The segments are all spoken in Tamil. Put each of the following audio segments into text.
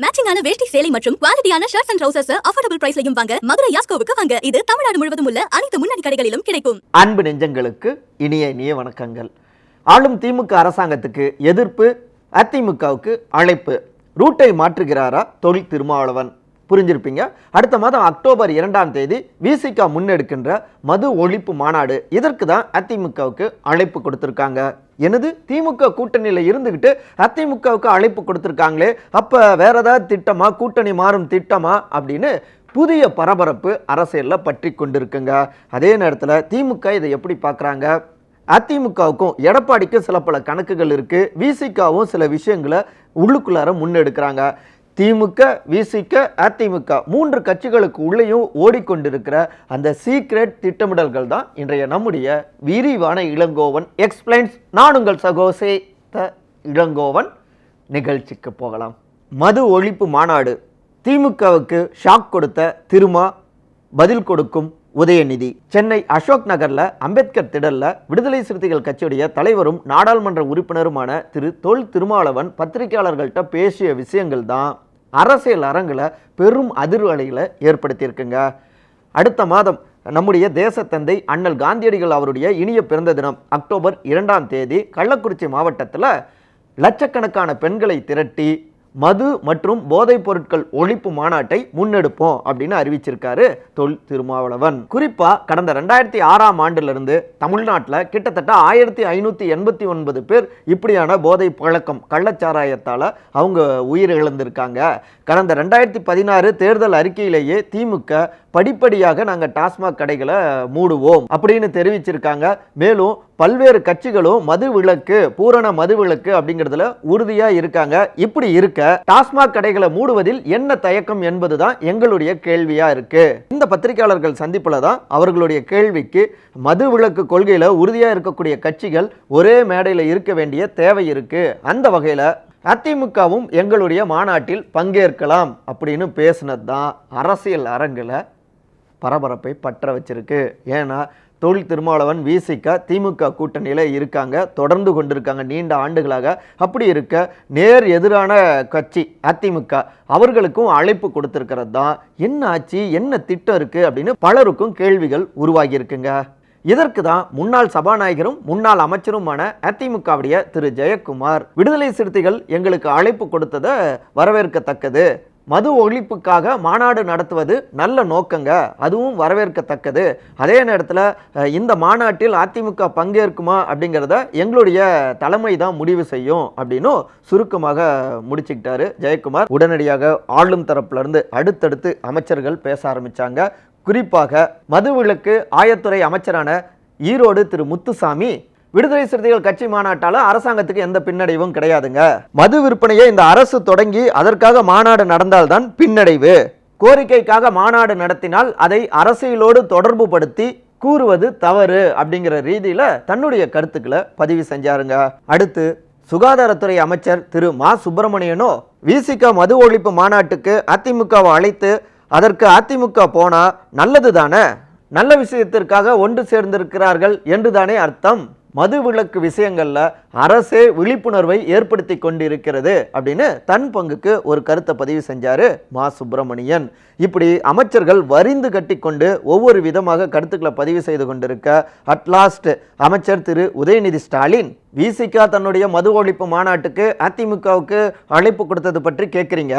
மேட்சிங்கான வேஷ்டி சேலை மற்றும் குவாலிட்டியான ஷர்ட்ஸ் அண்ட் ட்ரௌசர்ஸ் அஃபோர்டபுள் பிரைஸ்லையும் வாங்க. மதுரை யாஸ்கோவுக்கு வாங்க. இது தமிழ்நாடு முழுவதும் உள்ள அனைத்து முன்னணி கடைகளிலும் கிடைக்கும். அன்பு நெஞ்சங்களுக்கு இனிய இனிய வணக்கங்கள். ஆளும் திமுக அரசாங்கத்துக்கு எதிர்ப்பு அதிமுகவுக்கு அழைப்பு. ரூட்டை மாற்றுகிறாரா தொழில் திருமாவளவன்? புரிஞ்சிருப்பீங்க? அடுத்த மாதம் அக்டோபர் இரண்டாம் தேதி விசிகா முன்னெடுக்கின்ற மது ஒழிப்பு மாநாடு. இதற்கு தான் அதிமுகவுக்கு அழைப்பு கொடுத்துருக்காங்க. எனது திமுக கூட்டணியில் இருந்துக்கிட்டு அதிமுகவுக்கு அழைப்பு கொடுத்துருக்காங்களே அப்போ வேற ஏதாவது திட்டமா கூட்டணி மாறும் திட்டமா அப்படின்னு புதிய பரபரப்பு அரசியலில் பற்றி கொண்டிருக்குங்க. அதே நேரத்தில் திமுக இதை எப்படி பார்க்குறாங்க அதிமுகவுக்கும் எடப்பாடிக்கும் சில பல கணக்குகள் இருக்குது விசிகாவும் சில விஷயங்களை உள்ளுக்குள்ளார முன்னெடுக்கிறாங்க. திமுக விசிக அதிமுக மூன்று கட்சிகளுக்கு உள்ளேயும் ஓடிக்கொண்டிருக்கிற அந்த சீக்ரெட் திட்டமிடல்கள் தான் இன்றைய நம்முடைய விரிவான இளங்கோவன் எக்ஸ்பிளைன்ஸ் நான் உங்கள் சகோசேத்த இளங்கோவன். நிகழ்ச்சிக்கு போகலாம். மது ஒழிப்பு மாநாடு. திமுகவுக்கு ஷாக் கொடுத்த திருமா பதில் கொடுக்கும் உதயநிதி. சென்னை அசோக் நகரில் அம்பேத்கர் திடலில் விடுதலை சிறுத்தைகள் கட்சியுடைய தலைவரும் நாடாளுமன்ற உறுப்பினருமான திரு தொல் திருமாவளவன் பத்திரிகையாளர்கள்ட்ட பேசிய விஷயங்கள் தான் அரசியல் அரங்கில் பெரும் அதிர்வலைகளை ஏற்படுத்தியிருக்குங்க. அடுத்த மாதம் நம்முடைய தேசத்தந்தை அண்ணல் காந்தியடிகள் அவருடைய இனிய பிறந்த தினம் அக்டோபர் இரண்டாம் தேதி கள்ளக்குறிச்சி மாவட்டத்தில் லட்சக்கணக்கான பெண்களை திரட்டி மது மற்றும் போதைப் பொருட்கள் ஒழிப்பு மாநாட்டை முன்னெடுப்போம் அப்படின்னு அறிவிச்சிருக்காரு தொல் திருமாவளவன். குறிப்பா கடந்த ரெண்டாயிரத்தி ஆறாம் ஆண்டிலிருந்து தமிழ்நாட்டில் கிட்டத்தட்ட ஆயிரத்தி ஐநூத்தி எண்பத்தி ஒன்பது பேர் இப்படியான போதை பழக்கம் கள்ளச்சாராயத்தால அவங்க உயிர் இழந்திருக்காங்க கடந்த ரெண்டாயிரத்தி பதினாறு தேர்தல் அறிக்கையிலேயே திமுக படிப்படியாக நாங்கள் டாஸ்மாக் கடைகளை மூடுவோம் அப்படின்னு தெரிவிச்சிருக்காங்க. மேலும் பல்வேறு கட்சிகளும் மது விலக்கு பூரண மது விலக்கு அப்படிங்கிறதுல உறுதியா இருக்காங்க. இப்படி இருக்க டாஸ்மாக் கடைகளை மூடுவதில் என்ன தயக்கம் என்பதுதான் எங்களுடைய கேள்வியா இருக்கு. இந்த பத்திரிகையாளர்கள் சந்திப்புல தான் அவர்களுடைய கேள்விக்கு மது விலக்கு கொள்கையில உறுதியா இருக்கக்கூடிய கட்சிகள் ஒரே மேடையில் இருக்க வேண்டிய தேவை இருக்கு. அந்த வகையில அதிமுகவும் எங்களுடைய மாநாட்டில் பங்கேற்கலாம் அப்படின்னு பேசினது தான் அரசியல் அரங்கில் பரபரப்பை பற்ற வச்சிருக்கு. ஏன்னா தொழில் திருமாவளவன் விசிக திமுக கூட்டணியில் இருக்காங்க தொடர்ந்து கொண்டிருக்காங்க நீண்ட ஆண்டுகளாக. அப்படி இருக்க நேர் எதிரான கட்சி அதிமுக அவர்களுக்கும் அழைப்பு கொடுத்துருக்கிறது தான். என்ன ஆச்சு என்ன திட்டம் இருக்குது அப்படின்னு பலருக்கும் கேள்விகள் உருவாகி இருக்குங்க இதற்கு தான் முன்னாள் சபாநாயகரும் முன்னாள் அமைச்சருமான அதிமுகவுடைய திரு. ஜெயக்குமார் விடுதலை சிறுத்தைகள் எங்களுக்கு அழைப்பு கொடுத்ததை வரவேற்கத்தக்கது. மது ஒழிப்புக்காக மாநாடு நடத்துவது நல்ல நோக்கங்க. அதுவும் வரவேற்கத்தக்கது. அதே நேரத்தில் இந்த மாநாட்டில் அதிமுக பங்கேற்குமா அப்படிங்கிறத எங்களுடைய தலைமை தான் முடிவு செய்யும் அப்படின்னும் சுருக்கமாக முடிச்சுக்கிட்டாரு ஜெயக்குமார். உடனடியாக ஆளும் தரப்புலேருந்து அடுத்தடுத்து அமைச்சர்கள் பேச ஆரம்பித்தாங்க குறிப்பாக மதுவிலக்கு ஆயத்துறை அமைச்சரான ஈரோடு திரு முத்துசாமி விடுதலை சிறுத்தைகள் கட்சி மாநாட்டால அரசாங்கத்துக்கு எந்த பின்னடைவும் கிடையாதுங்க. மது விற்பனையை இந்த அரசு தொடங்கி அதற்காக மாநாடு நடந்தால்தான் பின்னடைவு. கோரிக்கைக்காக மாநாடு நடத்தினால் அதை அரசியலோடு தொடர்பு படுத்தி கூறுவது தவறு அப்படிங்கிற ரீதியில தன்னுடைய கருத்துக்களை பதிவு செஞ்சாருங்க. அடுத்து சுகாதாரத்துறை அமைச்சர் திரு மா. சுப்பிரமணியனோ விசிக மது ஒழிப்பு மாநாட்டுக்கு அதிமுகவை அழைத்து அதற்கு அதிமுக போனா நல்லது தானே நல்ல விஷயத்திற்காக ஒன்று சேர்ந்திருக்கிறார்கள் என்றுதானே அர்த்தம்? மது விலக்கு விஷயங்களில் அரசே விழிப்புணர்வை ஏற்படுத்தி கொண்டிருக்கிறது அப்படின்னு தன் பங்குக்கு ஒரு கருத்தை பதிவு செஞ்சார் மா சுப்பிரமணியன். இப்படி அமைச்சர்கள் வரிந்து கட்டிக்கொண்டு ஒவ்வொரு விதமாக கருத்துக்களை பதிவு செய்து கொண்டிருக்க அட்லாஸ்ட் அமைச்சர் திரு உதயநிதி ஸ்டாலின் விசிகா தன்னுடைய மது ஒழிப்பு மாநாட்டுக்கு அதிமுகவுக்கு அழைப்பு கொடுத்தது பற்றி கேட்குறீங்க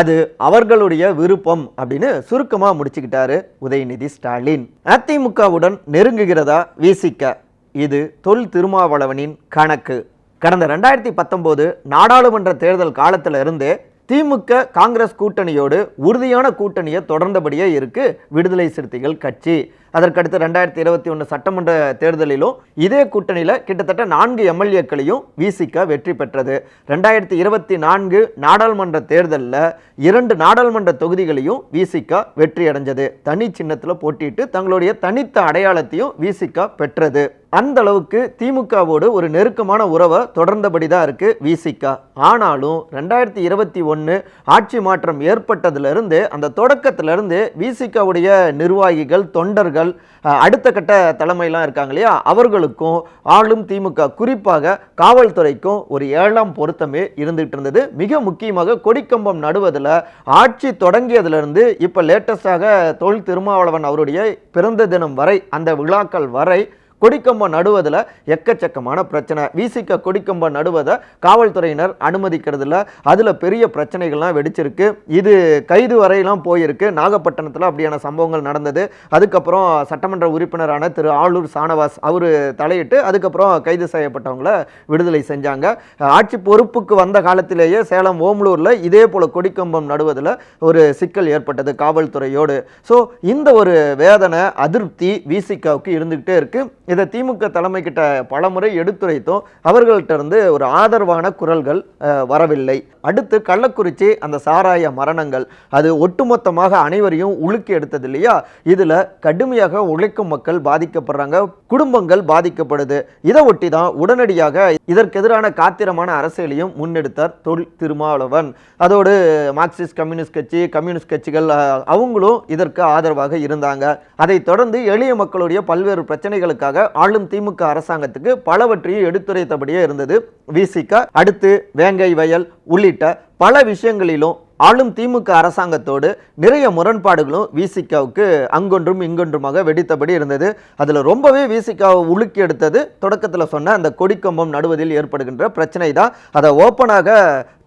அது அவர்களுடைய விருப்பம் அப்படின்னு சுருக்கமாக முடிச்சுக்கிட்டாரு உதயநிதி ஸ்டாலின். அதிமுகவுடன் நெருங்குகிறதா விசிகா இது தொல் திருமாவளவனின் கணக்கு. கடந்த ரெண்டாயிரத்தி பத்தொம்போது நாடாளுமன்ற தேர்தல் காலத்துல இருந்தே திமுக காங்கிரஸ் கூட்டணியோடு உறுதியான கூட்டணியை தொடர்ந்தபடியே இருக்கு விடுதலை சிறுத்தைகள் கட்சி. அதற்கடுத்து ரெண்டாயிரத்தி இருபத்தி ஒன்று சட்டமன்ற தேர்தலிலும் இதே கூட்டணியில் கிட்டத்தட்ட நான்கு எம்எல்ஏக்களையும் விசிக வெற்றி பெற்றது. ரெண்டாயிரத்தி இருபத்தி நான்கு நாடாளுமன்ற தேர்தலில் இரண்டு நாடாளுமன்ற தொகுதிகளையும் விசிக வெற்றி அடைஞ்சது. தனி சின்னத்தில் போட்டிட்டு தங்களுடைய தனித்த அடையாளத்தையும் விசிக பெற்றது. அந்த அளவுக்கு திமுகவோடு ஒரு நெருக்கமான உறவை தொடர்ந்தபடி தான் இருக்கு விசிக ஆனாலும் ரெண்டாயிரத்தி இருபத்தி ஒன்று ஆட்சி மாற்றம் ஏற்பட்டதுலேருந்து அந்த தொடக்கத்திலிருந்து விசிகவுடைய நிர்வாகிகள் தொண்டர்கள் தலைவர்கள் அடுத்த கட்ட தலைமையெல்லாம் இருக்காங்க இல்லையா? அவர்களுக்கும் ஆளும் திமுக குறிப்பாக காவல்துறைக்கும் ஒரு ஏழாம் பொருத்தமே இருந்துகிட்டு இருந்தது. மிக முக்கியமாக கொடிக்கம்பம் நடுவதில் ஆட்சி தொடங்கியதிலிருந்து இப்போ லேட்டஸ்டாக தொழில் திருமாவளவன் அவருடைய பிறந்த தினம் வரை அந்த விழாக்கள் வரை கொடிக்கம்பம் நடுவதில் எக்கச்சக்கமான பிரச்சனை. விசிக்க கொடிக்கம்பம் நடுவதை காவல்துறையினர் அனுமதிக்கிறதுல அதில் பெரிய பிரச்சனைகள்லாம் வெடிச்சிருக்கு. இது கைது வரையெல்லாம் போயிருக்கு. நாகப்பட்டினத்தில் அப்படியான சம்பவங்கள் நடந்தது. அதுக்கப்புறம் சட்டமன்ற உறுப்பினரான திரு ஆளூர் சானவாஸ் அவர் தலையிட்டு அதுக்கப்புறம் கைது செய்யப்பட்டவங்கள விடுதலை செஞ்சாங்க. ஆட்சி பொறுப்புக்கு வந்த காலத்திலேயே சேலம் ஓமலூரில் இதே போல் கொடிக்கம்பம் நடுவதில் ஒரு சிக்கல் ஏற்பட்டது காவல்துறையோடு. ஸோ இந்த ஒரு வேதனை அதிருப்தி விசிகாவுக்கு இருந்துக்கிட்டே இருக்குது இதை திமுக தலைமை கிட்ட பலமுறை எடுத்துரைத்தோம். அவர்கள்ட்ட இருந்து ஒரு ஆதரவான குரல்கள் வரவில்லை. அடுத்து கள்ளக்குறிச்சி அந்த சாராய மரணங்கள். அது ஒட்டுமொத்தமாக அனைவரையும் உலுக்கி எடுத்தது இல்லையா? இதில் கடுமையாக உழைக்கும் மக்கள் பாதிக்கப்படுறாங்க குடும்பங்கள் பாதிக்கப்படுது. இதை ஒட்டி தான் உடனடியாக இதற்கு எதிரான காத்திரமான அரசியலையும் முன்னெடுத்தார் தொல் திருமாவளவன். அதோடு மார்க்சிஸ்ட் கம்யூனிஸ்ட் கட்சி கம்யூனிஸ்ட் கட்சிகள் அவங்களும் இதற்கு ஆதரவாக இருந்தாங்க. அதைத் தொடர்ந்து எளிய மக்களுடைய பல்வேறு பிரச்சனைகளுக்காக ஆளும் திமுக அரசாங்கத்துக்கு பலவற்றையும் எடுத்துரைத்தபடியே இருந்தது. விசிக அடுத்து வேங்கை வயல் உள்ளிட்ட பல விஷயங்களிலும் ஆளும் திமுக அரசாங்கத்தோடு நிறைய முரண்பாடுகளும் விசிகாவுக்கு அங்கொன்றும் இங்கொன்றுமாக வெடித்தபடி இருந்தது. அதில் ரொம்பவே விசிகாவை உலுக்கி எடுத்தது தொடக்கத்தில் சொன்ன அந்த கொடிக்கம்பம் நடுவதில் ஏற்படுகின்ற பிரச்சனை தான் அதை ஓப்பனாக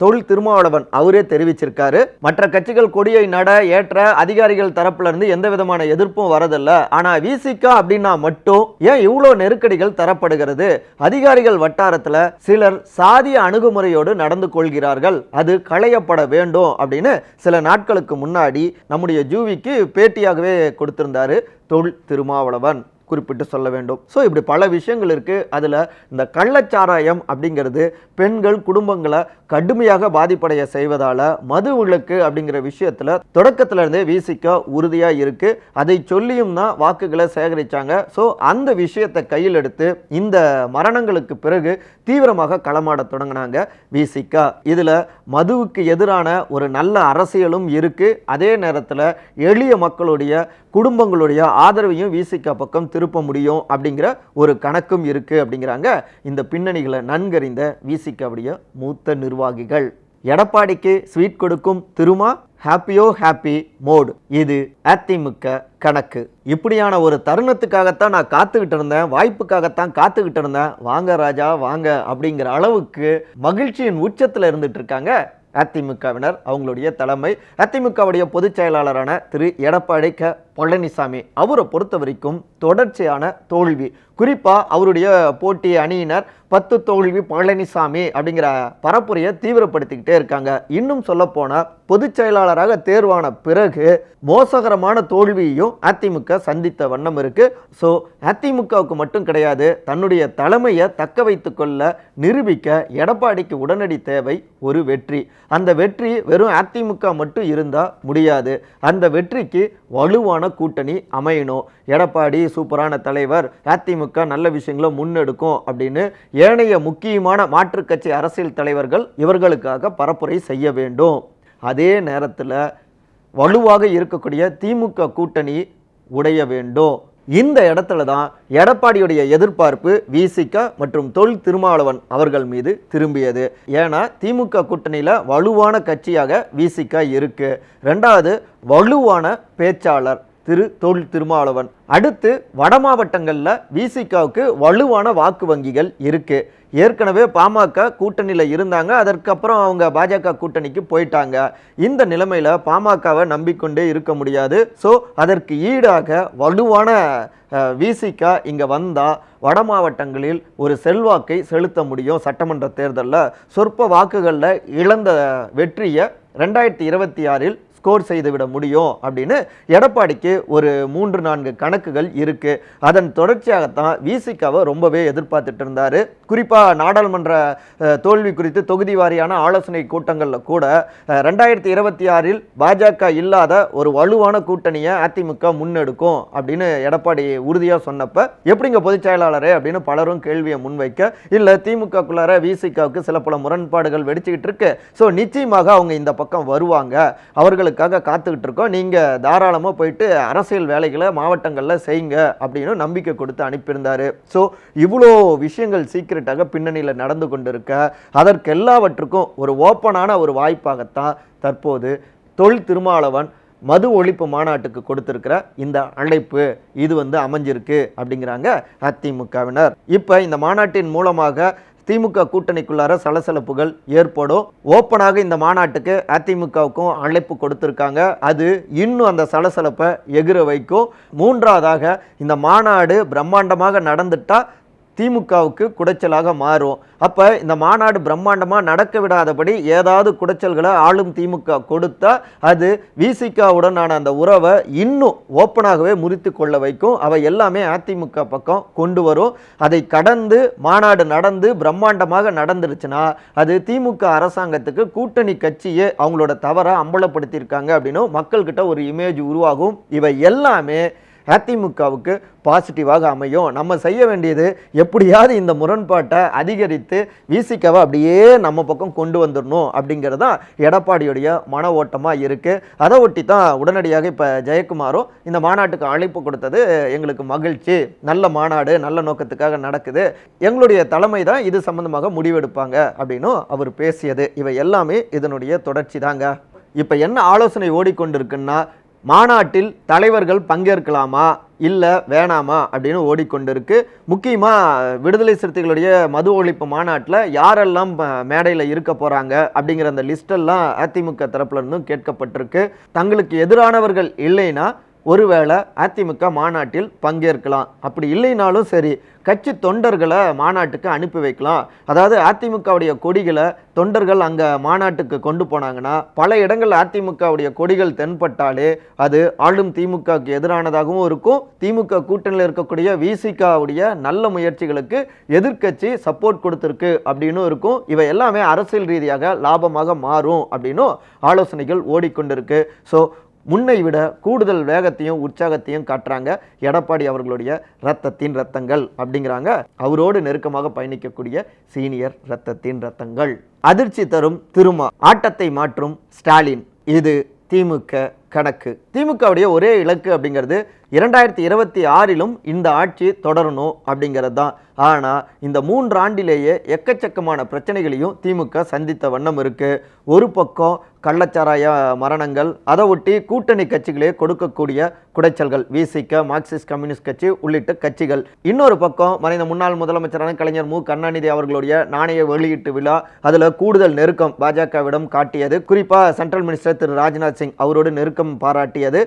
தொழில் திருமாவளவன் அவரே தெரிவிச்சிருக்காரு. மற்ற கட்சிகள் கொடியை நட ஏற்ற அதிகாரிகள் தரப்பிலிருந்து எந்த விதமான எதிர்ப்பும் வரதில்ல. ஆனால் விசிகா அப்படின்னா மட்டும் ஏன் இவ்வளோ நெருக்கடிகள் தரப்படுகிறது? அதிகாரிகள் வட்டாரத்தில் சிலர் சாதிய அணுகுமுறையோடு நடந்து கொள்கிறார்கள். அது களையப்பட வேண்டும் அப்படின்னு சில நாட்களுக்கு முன்னாடி நம்முடைய ஜூவிக்கு பேட்டியாகவே கொடுத்திருந்தாரு தொல் திருமாவளவன். குறிப்பிட்டு சொல்ல வேண்டும். ஸோ இப்படி பல விஷயங்கள் இருக்குது அதில் இந்த கள்ளச்சாராயம் அப்படிங்கிறது பெண்கள் குடும்பங்களை கடுமையாக பாதிப்படைய செய்வதால் மது விலக்கு அப்படிங்கிற விஷயத்தில் தொடக்கத்திலேருந்தே இருந்தே உறுதியாக இருக்குது அதை சொல்லியும் தான் வாக்குகளை சேகரிச்சாங்க. ஸோ அந்த விஷயத்தை கையில் எடுத்து இந்த மரணங்களுக்கு பிறகு தீவிரமாக களமாட தொடங்கினாங்க விசிகா இதில் மதுவுக்கு எதிரான ஒரு நல்ல அரசியலும் இருக்குது அதே நேரத்தில் எளிய மக்களுடைய குடும்பங்களுடைய ஆதரவையும் விசிகா பக்கம் திரு திருப்ப முடியும் அப்படிங்கிற ஒரு கணக்கும் இருக்கு அப்படிங்கிறாங்க. இந்த பின்னணிகளை நன்கறிந்த விசிகாவுடைய மூத்த நிர்வாகிகள். எடப்பாடிக்கு ஸ்வீட் கொடுக்கும் திருமா? ஹாப்பியோ ஹாப்பி மோடு இது அதிமுக கணக்கு. இப்படியான ஒரு தருணத்துக்காகத்தான் நான் காத்துக்கிட்டு இருந்தேன். வாய்ப்புக்காகத்தான் காத்துக்கிட்டு இருந்தேன். வாங்க ராஜா வாங்க அப்படிங்கிற அளவுக்கு மகிழ்ச்சியின் உச்சத்தில் இருந்துட்டு இருக்காங்க அதிமுகவினர். அவங்களுடைய தலைமை அதிமுகவுடைய பொதுச் செயலாளரான திரு எடப்பாடி க பழனிசாமி. அவரை பொறுத்த வரைக்கும் தொடர்ச்சியான தோல்வி. குறிப்பாக அவருடைய போட்டி அணியினர் பத்து தோல்வி பழனிசாமி அப்படிங்கிற பரப்புரையை தீவிரப்படுத்திக்கிட்டே இருக்காங்க. இன்னும் சொல்ல போனா பொதுச் செயலாளராக தேர்வான பிறகு மோசகரமான தோல்வியையும் அதிமுக சந்தித்த வண்ணம் இருக்கு. ஸோ அதிமுகவுக்கு மட்டும் கிடையாது தன்னுடைய தலைமையை தக்க வைத்துக்கொள்ள நிரூபிக்க எடப்பாடிக்கு உடனடி தேவை ஒரு வெற்றி. அந்த வெற்றி வெறும் அதிமுக மட்டும் இருந்தால் முடியாது. அந்த வெற்றிக்கு வலுவான கூட்டணி அமையணும். எடப்பாடி சூப்பரான தலைவர் அதிமுக நல்ல விஷயங்களை முன்னெடுக்கும் அப்படின்னு ஏனைய முக்கியமான மாற்றுக் கட்சி அரசியல் தலைவர்கள் இவர்களுக்காக பரப்புரை செய்ய வேண்டும். அதே நேரத்தில் வலுவாக இருக்கக்கூடிய திமுக கூட்டணி உடைய வேண்டும். இந்த இடத்துல தான் எடப்பாடியுடைய எதிர்பார்ப்பு விசிக மற்றும் தொல் திருமாவளவன் அவர்கள் மீது திரும்பியது. ஏன்னா திமுக கூட்டணியில் வலுவான கட்சியாக விசிக இருக்கு. ரெண்டாவது வலுவான பேச்சாளர். திரு தொல் திருமாவளவன். அடுத்து வட மாவட்டங்களில் விசிகாவுக்கு வலுவான வாக்கு வங்கிகள் இருக்கு. ஏற்கனவே பாமக கூட்டணியில் இருந்தாங்க. அதற்கப்புறம் அவங்க பாஜக கூட்டணிக்கு போயிட்டாங்க. இந்த நிலைமையில் பாமகவை நம்பிக்கொண்டே இருக்க முடியாது. ஸோ அதற்கு ஈடாக வலுவான விசிகா இங்கே வந்தால் வட மாவட்டங்களில் ஒரு செல்வாக்கை செலுத்த முடியும் சட்டமன்ற தேர்தலில். சொற்ப வாக்குகளில் இழந்த வெற்றியை ரெண்டாயிரத்தி இருபத்தி ஆறில் ஸ்கோர் செய்துவிட முடியும் அப்படின்னு எடப்பாடிக்கு ஒரு மூன்று நான்கு கணக்குகள் இருக்குது அதன் தொடர்ச்சியாகத்தான் விசிகாவை ரொம்பவே எதிர்பார்த்துட்டு இருந்தார். குறிப்பாக நாடாளுமன்ற தோல்வி குறித்து தொகுதி வாரியான ஆலோசனை கூட்டங்களில் கூட ரெண்டாயிரத்தி இருபத்தி ஆறில் பாஜக இல்லாத ஒரு வலுவான கூட்டணியை அதிமுக முன்னெடுக்கும் அப்படின்னு எடப்பாடி உறுதியாக சொன்னப்ப எப்படிங்க பொதுச் செயலாளரே அப்படின்னு பலரும் கேள்வியை முன்வைக்க இல்லை திமுகக்குள்ளார விசிகாவுக்கு சில பல முரண்பாடுகள் வெடிச்சுக்கிட்டு இருக்கு. ஸோ நிச்சயமாக அவங்க இந்த பக்கம் வருவாங்க. அவர்களுக்கு உங்களுக்காக காத்துக்கிட்டு இருக்கோம். நீங்கள் தாராளமாக போயிட்டு அரசியல் வேலைகளை மாவட்டங்களில் செய்யுங்க அப்படின்னு நம்பிக்கை கொடுத்து அனுப்பியிருந்தாரு. ஸோ இவ்வளோ விஷயங்கள் சீக்கிரட்டாக பின்னணியில் நடந்து கொண்டிருக்க அதற்கு எல்லாவற்றுக்கும் ஒரு ஓப்பனான ஒரு வாய்ப்பாகத்தான் தற்போது தொல் திருமாவளவன் மது ஒழிப்பு மாநாட்டுக்கு கொடுத்துருக்கிற இந்த அழைப்பு இது வந்து அமைஞ்சிருக்கு அப்படிங்கிறாங்க அதிமுகவினர். இப்போ இந்த மாநாட்டின் மூலமாக திமுக கூட்டணிக்குள்ளார சலசலப்புகள் ஏற்படும். ஓப்பனாக இந்த மாநாட்டுக்கு அதிமுகவுக்கும் அழைப்பு கொடுத்திருக்காங்க. அது இன்னும் அந்த சலசலப்பை எகிர வைக்கும். மூன்றாவதாக இந்த மாநாடு பிரம்மாண்டமாக நடந்துட்டால் திமுகவுக்கு குடைச்சலாக மாறும். அப்போ இந்த மாநாடு பிரம்மாண்டமாக நடக்க விடாதபடி ஏதாவது குடைச்சல்களை ஆளும் திமுக கொடுத்தா அது விசிகாவுடனான அந்த உறவை இன்னும் ஓப்பனாகவே முறித்து கொள்ள வைக்கும். அவை எல்லாமே அதிமுக பக்கம் கொண்டு வரும். அதை கடந்து மாநாடு நடந்து பிரம்மாண்டமாக நடந்துருச்சுன்னா அது திமுக அரசாங்கத்துக்கு கூட்டணி கட்சியே அவங்களோட தவறை அம்பலப்படுத்தியிருக்காங்க அப்படின்னு மக்கள்கிட்ட ஒரு இமேஜ் உருவாகும். இவை எல்லாமே அதிமுகவுக்கு பாசிட்டிவாக அமையும். நம்ம செய்ய வேண்டியது எப்படியாவது இந்த முரண்பாட்டை அதிகரித்து விசிகவை அப்படியே நம்ம பக்கம் கொண்டு வந்துடணும் அப்படிங்கிறது தான் எடப்பாடியுடைய மன ஓட்டமாக இருக்குது அதை ஒட்டி தான் உடனடியாக இப்போ ஜெயக்குமாரும் இந்த மாநாட்டுக்கு அழைப்பு கொடுத்தது எங்களுக்கு மகிழ்ச்சி. நல்ல மாநாடு நல்ல நோக்கத்துக்காக நடக்குது. எங்களுடைய தலைமை தான் இது சம்மந்தமாக முடிவெடுப்பாங்க அப்படின்னும் அவர் பேசியது. இவை எல்லாமே இதனுடைய தொடர்ச்சி தாங்க இப்போ என்ன ஆலோசனை ஓடிக்கொண்டிருக்குன்னா மாநாட்டில் தலைவர்கள் பங்கேற்கலாமா? இல்லை வேணாமா? அப்படின்னு ஓடிக்கொண்டிருக்கு. முக்கியமாக விடுதலை சிறுத்தைகளுடைய மது ஒழிப்பு மாநாட்டில் யாரெல்லாம் மேடையில் இருக்க போகிறாங்க அப்படிங்கிற அந்த லிஸ்டெல்லாம் அதிமுக தரப்புல இருந்தும் கேட்கப்பட்டிருக்கு. தங்களுக்கு எதிரானவர்கள் இல்லைன்னா ஒருவேளை அதிமுக மாநாட்டில் பங்கேற்கலாம். அப்படி இல்லைனாலும் சரி கட்சி தொண்டர்களை மாநாட்டுக்கு அனுப்பி வைக்கலாம். அதாவது அதிமுகவுடைய கொடிகளை தொண்டர்கள் அங்கே மாநாட்டுக்கு கொண்டு போனாங்கன்னா பல இடங்கள் அதிமுகவுடைய கொடிகள் தென்பட்டாலே அது ஆளும் திமுகவுக்கு எதிரானதாகவும் இருக்கும். திமுக கூட்டணியில் இருக்கக்கூடிய விசிகாவுடைய நல்ல முயற்சிகளுக்கு எதிர்க்கட்சி சப்போர்ட் கொடுத்துருக்கு அப்படின்னு இருக்கும். இவை எல்லாமே அரசியல் ரீதியாக லாபமாக மாறும் அப்படின்னும் ஆலோசனைகள் ஓடிக்கொண்டிருக்கு. ஸோ முன்னை விட கூடுதல் வேகத்தையும் உற்சாகத்தையும் காட்டுறாங்க எடப்பாடி அவர்களுடைய ரத்தத்தின் ரத்தங்கள் அப்படிங்கிறாங்க. அவரோடு நெருக்கமாக பயணிக்கக்கூடிய சீனியர் ரத்தத்தின் ரத்தங்கள் அதிர்ச்சி தரும் திருமா ஆட்டத்தை மாற்றும் ஸ்டாலின். இது திமுக கணக்கு. திமுகவுடைய ஒரே இலக்கு அப்படிங்கிறது இரண்டாயிரத்தி இருபத்தி ஆறிலும் இந்த ஆட்சி தொடரணும் அப்படிங்கிறது தான். ஆனால் இந்த மூன்று ஆண்டிலேயே எக்கச்சக்கமான பிரச்சனைகளையும் திமுக சந்தித்த வண்ணம் இருக்கு. ஒரு பக்கம் கள்ளச்சாராய மரணங்கள் அதை ஒட்டி கூட்டணி கட்சிகளே கொடுக்கக்கூடிய குடைச்சல்கள் விசிக மார்க்சிஸ்ட் கம்யூனிஸ்ட் கட்சி உள்ளிட்ட கட்சிகள். இன்னொரு பக்கம் மறைந்த முன்னாள் முதலமைச்சரான கலைஞர் மு. கருணாநிதி அவர்களுடைய நாணய வெளியீட்டு விழா அதில் கூடுதல் நெருக்கம் பாஜகவிடம் காட்டியது. குறிப்பாக சென்ட்ரல் மினிஸ்டர் திரு. ராஜ்நாத் சிங் அவரோடு நெருக்கம் பாராட்டியது.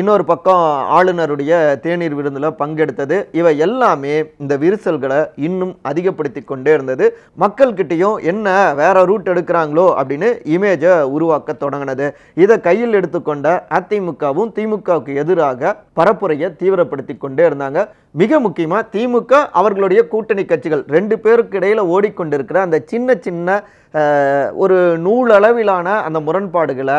இன்னொரு பக்கம் ஆளுநருடைய தேநீர் விருந்தில் பங்கெடுத்தது. இவை எல்லாமே இந்த விரிசல்களை இன்னும் அதிகப்படுத்தி கொண்டே இருந்தது. மக்கள்கிட்டையும் என்ன வேற ரூட் எடுக்கிறாங்களோ அப்படின்னு இமேஜை உருவாக்க தொடங்கினது. இதை கையில் எடுத்துக்கொண்ட அதிமுகவும் திமுகவுக்கு எதிராக பரப்புரையை தீவிரப்படுத்தி கொண்டே இருந்தாங்க. மிக முக்கியமாக திமுக அவர்களுடைய கூட்டணி கட்சிகள் ரெண்டு பேருக்கு இடையில் ஓடிக்கொண்டிருக்கிற அந்த சின்ன சின்ன ஒரு நூலளவிலான அந்த முரண்பாடுகளை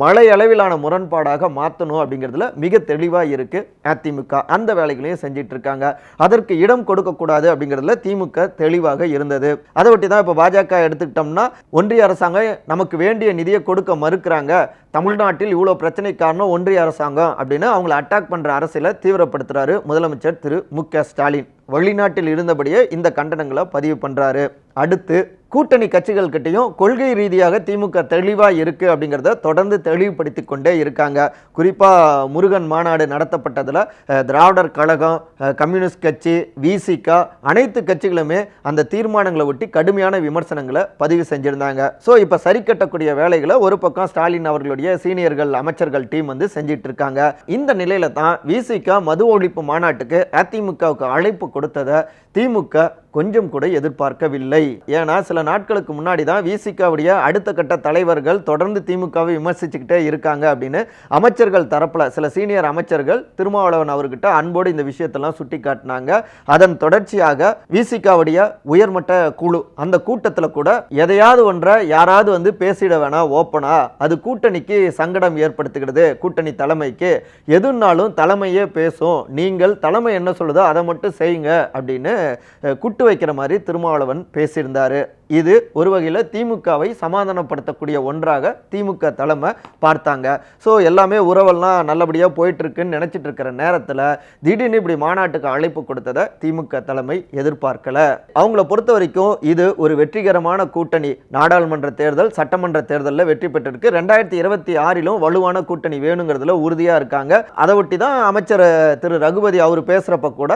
மலை அளவிலான முரண்பாடாக மாற்றணும் அப்படிங்கிறதுல மிக தெளிவாக இருக்குது அதிமுக அந்த வேலைகளையும் செஞ்சிட்டு இருக்காங்க அதற்கு இடம் கொடுக்கக்கூடாது அப்படிங்கிறதுல திமுக தெளிவாக இருந்தது. அதை ஒட்டி தான் இப்போ பாஜக எடுத்துக்கிட்டோம்னா ஒன்றிய அரசாங்கம் நமக்கு வேண்டிய நிதியை கொடுக்க மறுக்கிறாங்க. தமிழ்நாட்டில் இவ்வளோ பிரச்சனை காரணம் ஒன்றிய அரசாங்கம் அப்படின்னு அவங்கள அட்டாக் பண்ணுற அரசியலை தீவிரப்படுத்துறாரு முதலமைச்சர் திரு மு க ஸ்டாலின். வெளிநாட்டில் இருந்தபடியே இந்த கண்டனங்களை பதிவு பண்ணுறாரு அடுத்து கூட்டணி கட்சிகள் கிட்டையும் கொள்கை ரீதியாக திமுக தெளிவாக இருக்குது அப்படிங்கிறத தொடர்ந்து தெளிவுபடுத்தி கொண்டே இருக்காங்க. குறிப்பாக முருகன் மாநாடு நடத்தப்பட்டதில் திராவிடர் கழகம் கம்யூனிஸ்ட் கட்சி விசிகா அனைத்து கட்சிகளுமே அந்த தீர்மானங்களை ஒட்டி கடுமையான விமர்சனங்களை பதிவு செஞ்சுருந்தாங்க. ஸோ இப்போ சரி கட்டக்கூடிய வேலைகளை ஒரு பக்கம் ஸ்டாலின் அவர்களுடைய சீனியர்கள் அமைச்சர்கள் டீம் வந்து செஞ்சிட்டு இருக்காங்க இந்த நிலையில தான் விசிகா மது ஒழிப்பு மாநாட்டுக்கு அதிமுகவுக்கு அழைப்பு கொடுத்ததை திமுக கொஞ்சம் கூட எதிர்பார்க்கவில்லை. ஏன்னா சில நாட்களுக்கு முன்னாடி தான் விசிகாவுடைய அடுத்த கட்ட தலைவர்கள் தொடர்ந்து திமுகவை விமர்சிச்சுக்கிட்டே இருக்காங்க அப்படின்னு அமைச்சர்கள் தரப்பில் சில சீனியர் அமைச்சர்கள் திருமாவளவன் அவர்கிட்ட அன்போடு இந்த விஷயத்தெல்லாம் சுட்டி காட்டினாங்க அதன் தொடர்ச்சியாக விசிகாவுடைய உயர்மட்ட குழு அந்த கூட்டத்தில் கூட எதையாவது ஒன்றை யாராவது வந்து பேசிட வேணாம் ஓப்பனா? அது கூட்டணிக்கு சங்கடம் ஏற்படுத்துகிறது கூட்டணி தலைமைக்கு. எதுனாலும் தலைமையே பேசும். நீங்கள் தலைமை என்ன சொல்லுதோ அதை மட்டும் செய்யுங்க அப்படின்னு கூட்டு குட்டு வைக்கிற மாதிரி திருமாவளவன் பேசியிருந்தாரு. இது ஒரு வகையில் திமுகவை சமாதானப்படுத்தக்கூடிய ஒன்றாக திமுக தலைமை பார்த்தாங்க. ஸோ எல்லாமே உறவெல்லாம் நல்லபடியாக போயிட்டுருக்குன்னு நினச்சிட்டு இருக்கிற நேரத்தில் திடீர்னு இப்படி மாநாட்டுக்கு அழைப்பு கொடுத்ததை திமுக தலைமை எதிர்பார்க்கல. அவங்கள பொறுத்த வரைக்கும் இது ஒரு வெற்றிகரமான கூட்டணி. நாடாளுமன்ற தேர்தல் சட்டமன்ற தேர்தலில் வெற்றி பெற்றிருக்கு. ரெண்டாயிரத்தி இருபத்தி ஆறிலும் வலுவான கூட்டணி வேணுங்கிறதுல உறுதியாக இருக்காங்க. அதை ஒட்டி தான் அமைச்சர் திரு ரகுபதி அவர் பேசுகிறப்ப கூட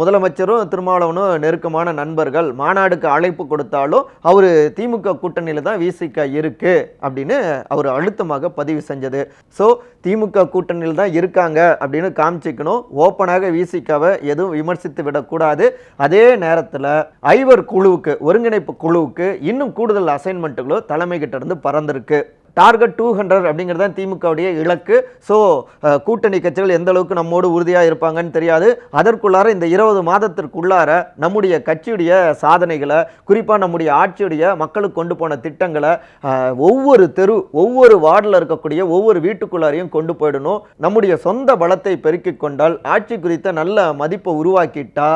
முதலமைச்சரும் திருமாவளவனும் நெருக்கமான நண்பர்கள் மாநாடுக்கு அழைப்பு கொடுத்தாலும் அவர் திமுக கூட்டணியில் தான் விசிக இருக்குது அப்படின்னு அவர் அழுத்தமாக பதிவு செஞ்சது. ஸோ திமுக கூட்டணியில் தான் இருக்காங்க அப்படின்னு காமிச்சிக்கணும். ஓப்பனாக விசிகாவை எதுவும் விமர்சித்து விடக்கூடாது. அதே நேரத்தில் ஐவர் குழுவுக்கு ஒருங்கிணைப்பு குழுவுக்கு இன்னும் கூடுதல் அசைன்மெண்ட்டுகளோ தலைமை கிட்ட இருந்து பறந்திருக்கு. டார்கெட் டூ ஹண்ட்ரட் அப்படிங்கிறது தான் திமுகவுடைய இலக்கு. ஸோ கூட்டணி கட்சிகள் எந்த அளவுக்கு நம்மோடு உறுதியாக இருப்பாங்கன்னு தெரியாது. அதற்குள்ளார இந்த இருபது மாதத்திற்குள்ளார நம்முடைய கட்சியுடைய சாதனைகளை குறிப்பாக நம்முடைய ஆட்சியுடைய மக்களுக்கு கொண்டு போன திட்டங்களை ஒவ்வொரு தெரு ஒவ்வொரு வார்டில் இருக்கக்கூடிய ஒவ்வொரு வீட்டுக்குள்ளாரையும் கொண்டு போயிடணும். நம்முடைய சொந்த பலத்தை பெருக்கிக் கொண்டால் ஆட்சி குறித்த நல்ல மதிப்பை உருவாக்கிட்டா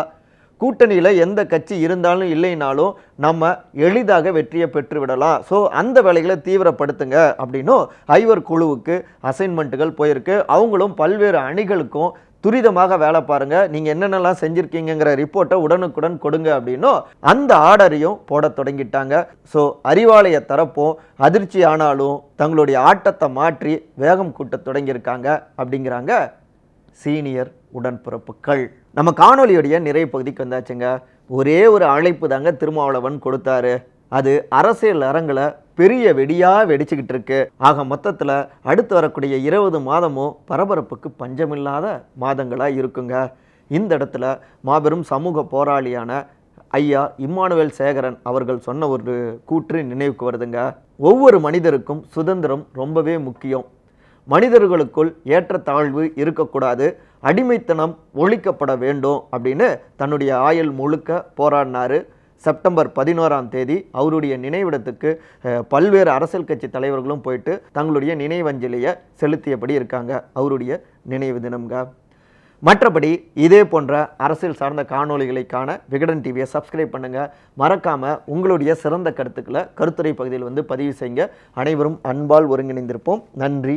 கூட்டணியில் எந்த கட்சி இருந்தாலும் இல்லைனாலும் நம்ம எளிதாக வெற்றியை பெற்றுவிடலாம். ஸோ அந்த வேலைகளை தீவிரப்படுத்துங்க அப்படின்னும் ஐவர் குழுவுக்கு அசைன்மெண்ட்டுகள் போயிருக்கு. அவங்களும் பல்வேறு அணிகளுக்கும் துரிதமாக வேலை பாருங்கள் நீங்கள் என்னென்னலாம் செஞ்சுருக்கீங்கிற ரிப்போர்ட்டை உடனுக்குடன் கொடுங்க அப்படின்னும் அந்த ஆர்டரையும் போட தொடங்கிட்டாங்க. ஸோ அறிவாலய தரப்பும் அதிர்ச்சி ஆனாலும் தங்களுடைய ஆட்டத்தை மாற்றி வேகம் கூட்ட தொடங்கியிருக்காங்க அப்படிங்கிறாங்க சீனியர் உடன்பிறப்புகள். நம்ம காணொலியுடைய நிறைவு பகுதிக்கு வந்தாச்சுங்க. ஒரே ஒரு அழைப்பு தாங்க திருமாவளவன் கொடுத்தாரு. அது அரசியல் அரங்கில் பெரிய வெடியாக வெடிச்சுக்கிட்டு இருக்கு. ஆக மொத்தத்தில் அடுத்து வரக்கூடிய இருபது மாதமும் பரபரப்புக்கு பஞ்சமில்லாத மாதங்களாக இருக்குங்க. இந்த இடத்துல மாபெரும் சமூக போராளியான ஐயா இம்மானுவேல் சேகரன் அவர்கள் சொன்ன ஒரு கூற்று நினைவுக்கு வருதுங்க. ஒவ்வொரு மனிதருக்கும் சுதந்திரம் ரொம்பவே முக்கியம். மனிதர்களுக்குள் ஏற்றத்தாழ்வு இருக்கக்கூடாது அடிமைத்தனம் ஒழிக்கப்பட வேண்டும் அப்படின்னு தன்னுடைய ஆயுள் முழுக்க போராடினாரு. செப்டம்பர் பதினோராம் தேதி அவருடைய நினைவிடத்துக்கு பல்வேறு அரசியல் கட்சி தலைவர்களும் போயிட்டு தங்களுடைய நினைவஞ்சலியை செலுத்தியபடி இருக்காங்க அவருடைய நினைவு தினம்ங்க மற்றபடி இதே போன்ற அரசியல் சார்ந்த காணொலிகளை காண விகடன் டிவியை சப்ஸ்கிரைப் பண்ணுங்கள் மறக்காமல் உங்களுடைய சிறந்த கருத்துக்களை கருத்துரை பகுதியில் வந்து பதிவு செய்யுங்க. அனைவரும் அன்பால் ஒருங்கிணைந்திருப்போம். நன்றி.